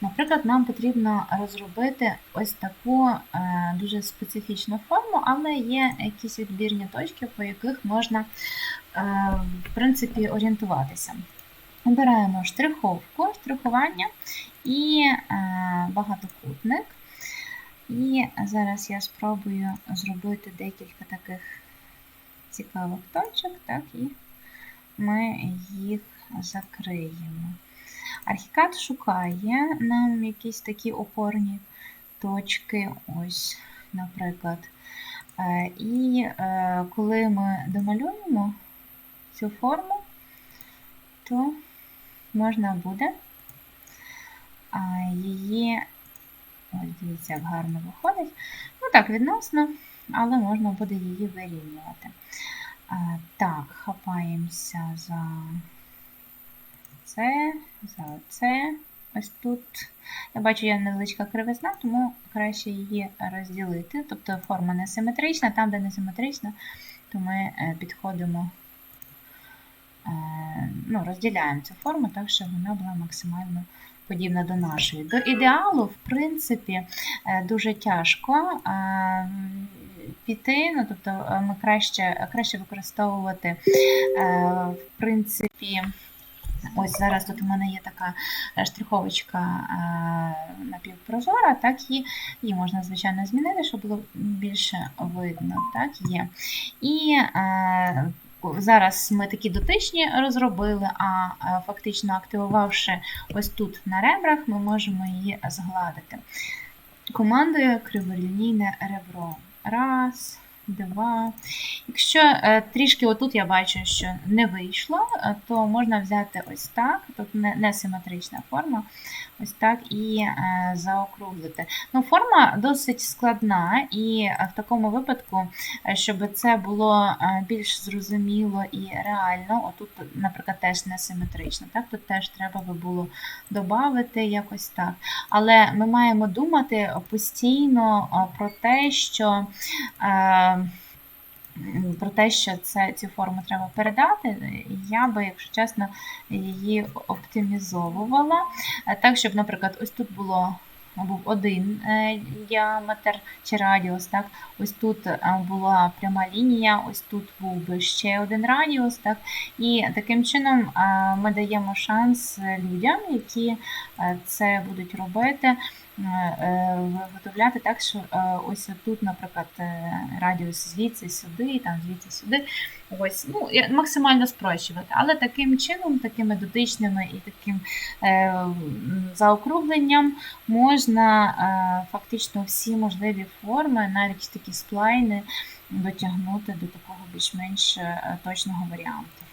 Наприклад, нам потрібно розробити ось таку е, дуже специфічну форму, але є якісь відбірні точки, по яких можна е, в принципі орієнтуватися. Обираємо штриховку, штрихування і е, багатокутник. І зараз я спробую зробити декілька таких цікавих точок, так, і ми їх закриємо. Архікад шукає нам якісь такі опорні точки, ось, наприклад. Е, І е, коли ми домалюємо цю форму, то можна буде її, ось дивіться, як гарно виходить. Ну так, відносно, але можна буде її вирівнювати. Так, хапаємося за це, за це. Ось тут. Я бачу, є невеличка кривизна, тому краще її розділити. Тобто форма не симетрична, там, де не симетрична, то ми е, підходимо, е, ну, розділяємо цю форму так, щоб вона була максимально подібна до нашої. До ідеалу, в принципі, е, дуже тяжко піти, ну, тобто ми краще, краще використовувати, в принципі, Ось зараз тут у мене є така е, штриховочка е, напівпрозора, так і її можна, звичайно, змінити, щоб було більше видно. Так, є. І е, зараз ми такі дотичні розробили, а фактично активувавши ось тут на ребрах, ми можемо її згладити. Командою криворелінійне ребро. Раз, два. Якщо е, трішки отут я бачу, що не вийшло, е, то можна взяти ось так, тут не, не симетрична форма, ось так і е, заокруглити. Ну, Форма досить складна, і в такому випадку, щоб це було більш зрозуміло і реально, отут, наприклад, теж не симетрично, так? тут теж треба би було додати якось так. Але ми маємо думати постійно про те, що. Про те, що це, цю форму треба передати, я би, якщо чесно, її оптимізовувала. Е, Так, щоб, наприклад, ось тут було. Був один е, діаметр чи радіус, так? ось тут е, була пряма лінія, ось тут був би ще один радіус. Так? І таким чином ми даємо шанс людям, які це будуть робити, виготовляти так, що е, ось тут, наприклад, е, радіус звідси сюди, там звідси сюди. Ось, ну, максимально спрощувати. Але таким чином, такими дотичними і таким е, заокругленням можна е, фактично всі можливі форми, навіть такі сплайни, дотягнути до такого більш-менш е, точного варіанту.